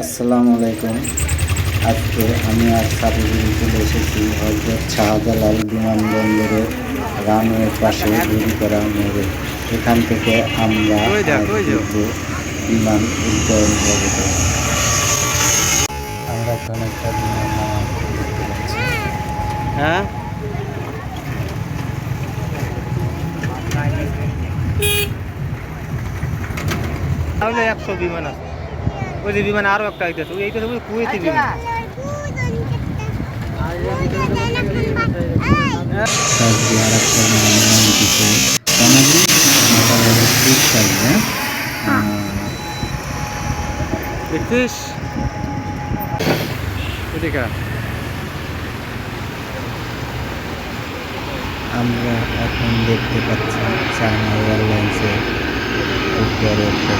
আসসালামু আলাইকুম। আজকে আমি আর সাবিগুলি চলে এসেছি হজরত শাহজালাল বিমানবন্দরের রানওয়ের পাশে তৈরি করা মোড়ে এখান থেকে আমরা বিমান উড্ডয়ন জগতে আমরা এখন একটা বিমান দেখতে পাচ্ছি হ্যাঁ? একশো বিমান আছে। ওই যে বিমান আরও একটা আইতেছে। ওই এইটা ওই কুয়েতি বিমান এদিকে আমরা এখন দেখতে পাচ্ছি চায়না এয়ারলাইন্সের বড় একটা